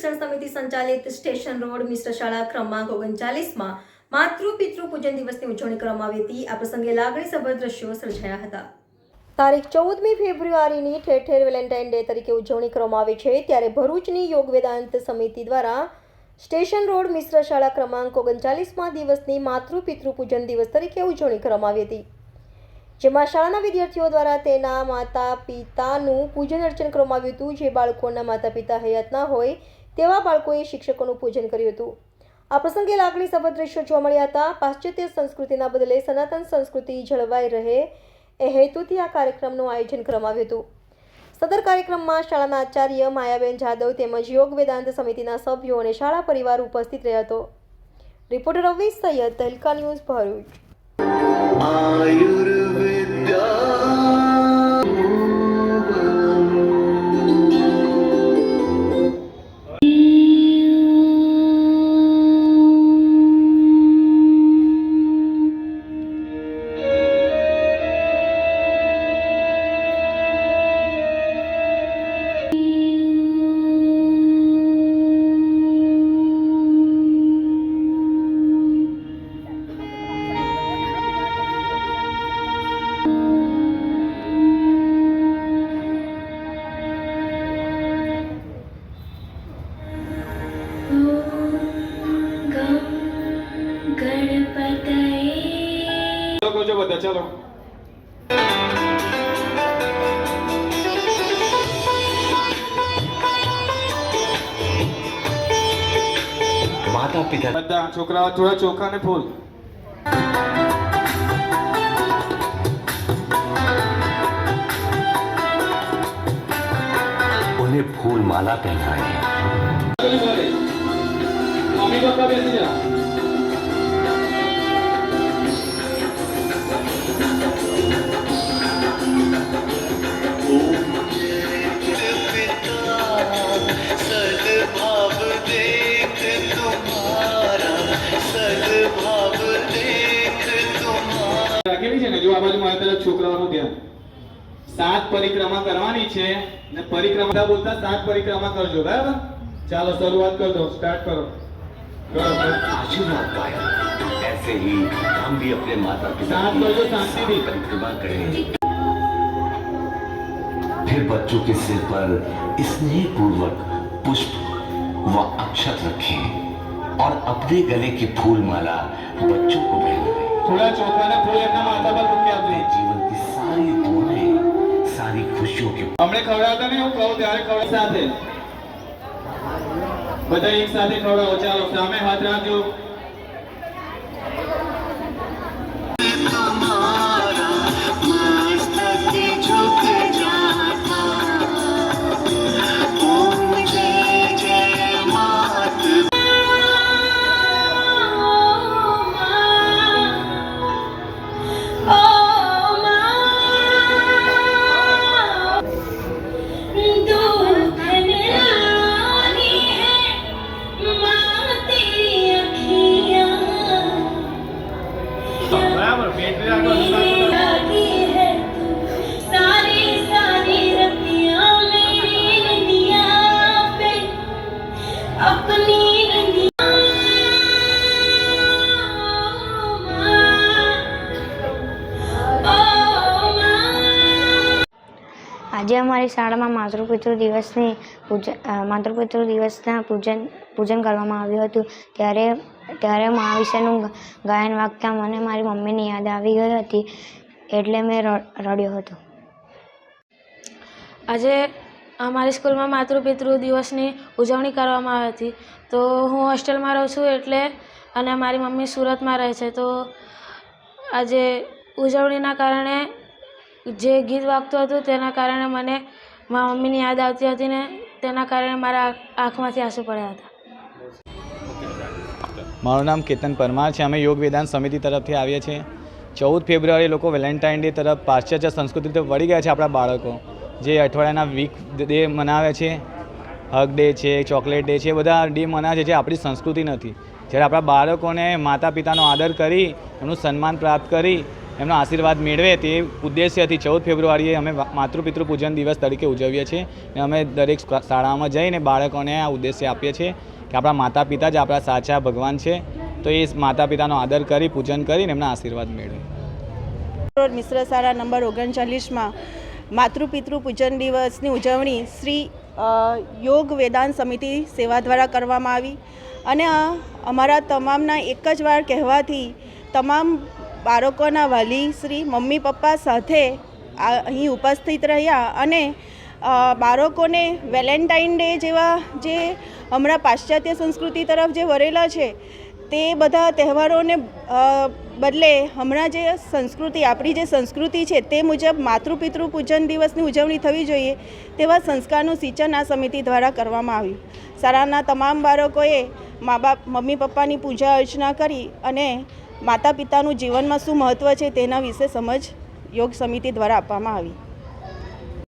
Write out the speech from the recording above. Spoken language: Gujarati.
શિક્ષણ સમિતિ સંચાલિત સ્ટેશન રોડ, મિશ્ર શાળા ક્રમાંક ઓગણચાલીસમાં માતૃ પિતૃ પૂજન દિવસની ઉજવણી કરવામાં આવી હતી. આ પ્રસંગે લાગણીસભર દ્રશ્યો સર્જાયા હતા. તારીખ ચૌદમી ફેબ્રુઆરીની ઠેર ઠેર વેલેન્ટાઇન ડે તરીકે ઉજવણી કરવામાં આવે છે. ત્યારે ભરૂચની યોગ વેદાંત સમિતિ દ્વારા સ્ટેશન રોડ, મિશ્ર શાળા ક્રમાંક ઓગણચાલીસમાં દિવસની માતૃ પિતૃ પૂજન દિવસ તરીકે ઉજવણી કરવામાં આવી હતી. જેમાં શાળાના વિદ્યાર્થીઓ દ્વારા તેના માતા પિતાનું પૂજન અર્ચન કરવામાં આવ્યું હતું. જે બાળકોના માતા પિતા હયાત ના હોય તેવા બાળકોએ શિક્ષકોનું પૂજન કર્યું હતું. આ પ્રસંગે લાગણી સભર દ્રશ્યો જોવા મળ્યા હતા. પાશ્ચાત્ય સંસ્કૃતિના બદલે સનાતન સંસ્કૃતિ જળવાઈ રહે એ હેતુથી આ કાર્યક્રમનું આયોજન કરવામાં આવ્યું હતું. સદર કાર્યક્રમમાં શાળાના આચાર્ય માયાબેન જાદવ તેમજ યોગ વેદાંત સમિતિના સભ્યો અને શાળા પરિવાર ઉપસ્થિત રહ્યા હતો. Reporter Ravi Saiyed Tehelka news Bharuch. माता पिता छोकरा थोड़ा चोखा ने फूल। उन्हें फूल माला पहनाए मम्मी છોકરાઓનું ધ્યાન સાત પરિક્રમા કરવાની છે ને પરિક્રમા બોલતા સાત પરિક્રમા કરજો બરાબર ચાલો શરૂઆત કર દો સ્ટાર્ટ કરો કરો, કરો. आशीर्वाद पाया ऐसे ही हम भी अपने माता पिता साथ की लोगों शांति दी। परिक्रमा करें फिर बच्चों के सिर पर स्नेह पूर्वक पुष्प व अक्षत रखें और अपने गले की फूल माला बच्चों को पहनाएं થોડા ચોખાને ફૂલ એમના માથા પર મૂકી આપજે. જીવન કી સારી દુઆએं સારી ખુશીઓ કે હમણે ખવડાવતા નહીં હું કહું ત્યારે ખવડાવ સાથે. બધા એક સાથે ખવડાવો ચાલો સામે હાથ રાખજો. આજે અમારી શાળામાં માતૃપિતૃ દિવસની પૂજા માતૃપિતૃ દિવસના પૂજન પૂજન કરવામાં આવ્યું હતું. ત્યારે ત્યારે મા વિશેનું ગાયન વાગતા મને મારી મમ્મીની યાદ આવી ગઈ હતી, એટલે મેં રડ્યો હતો. આજે અમારી સ્કૂલમાં માતૃપિતૃ દિવસની ઉજવણી કરવામાં આવી હતી. તો હું હોસ્ટેલમાં રહું છું એટલે અને મારી મમ્મી સુરતમાં રહે છે. તો આજે ઉજવણીના કારણે જે ગીત વાગતું હતું તેના કારણે મને મારા મમ્મીની યાદ આવતી હતી ને તેના કારણે મારા આંખમાંથી આંસુ પડ્યા હતા. મારું નામ કેતન પરમાર છે. અમે યોગ વેદાંત સમિતિ તરફથી આવીએ છીએ. ચૌદ ફેબ્રુઆરી લોકો વેલેન્ટાઇન ડે તરફ પાશ્ચાત્ય સંસ્કૃતિ તરફ વળી ગયા છે આપણા બાળકો. જે અઠવાડિયાના વીક ડે મનાવે છે, હગ ડે છે, ચોકલેટ ડે છે બધા ડે મનાવે છે જે આપણી સંસ્કૃતિ નથી. જ્યારે આપણા બાળકોને માતા પિતાનો આદર કરી, એમનું સન્માન પ્રાપ્ત કરી એમનો આશીર્વાદ મેળવે તે ઉદ્દેશ્યથી ચૌદ ફેબ્રુઆરીએ અમે માતૃપિતૃ પૂજન દિવસ તરીકે ઉજવીએ છીએ અને અમે દરેક શાળામાં જઈને બાળકોને આ ઉદ્દેશ્ય આપીએ છીએ કે આપણા માતા પિતા જ આપણા સાચા ભગવાન છે. તો એ માતા પિતાનો આદર કરી, પૂજન કરીને એમના આશીર્વાદ મેળવે. મિશ્ર શાળા નંબર ઓગણચાલીસમાં માતૃપિતૃ પૂજન દિવસની ઉજવણી શ્રી યોગ વેદાંત સમિતિ સેવા દ્વારા કરવામાં આવી. અને અમારા તમામના એક જ વાર કહેવાથી તમામ બાળકોના વાલી, શ્રી મમ્મી, પપ્પા સાથે અહીં ઉપસ્થિત રહ્યા અને બાળકોને વેલેન્ટાઇન ડે જેવા જે હમણાં પાશ્ચાત્ય સંસ્કૃતિ તરફ જે વરેલા છે, તે બધા તહેવારોને બદલે હમણાં જે સંસ્કૃતિ, આપણી જે સંસ્કૃતિ છે તે મુજબ માતૃપિતૃ પૂજન દિવસની ઉજવણી થવી જોઈએ તેવા સંસ્કારનું સિંચન આ સમિતિ દ્વારા કરવામાં આવ્યું. શાળાના તમામ બાળકોએ મા બાપ, મમ્મી, પપ્પાની પૂજા અર્ચના કરી અને માતા પિતાનું જીવનમાં શું મહત્ત્વ છે તેના વિશે સમજ યોગ સમિતિ દ્વારા આપવામાં આવી.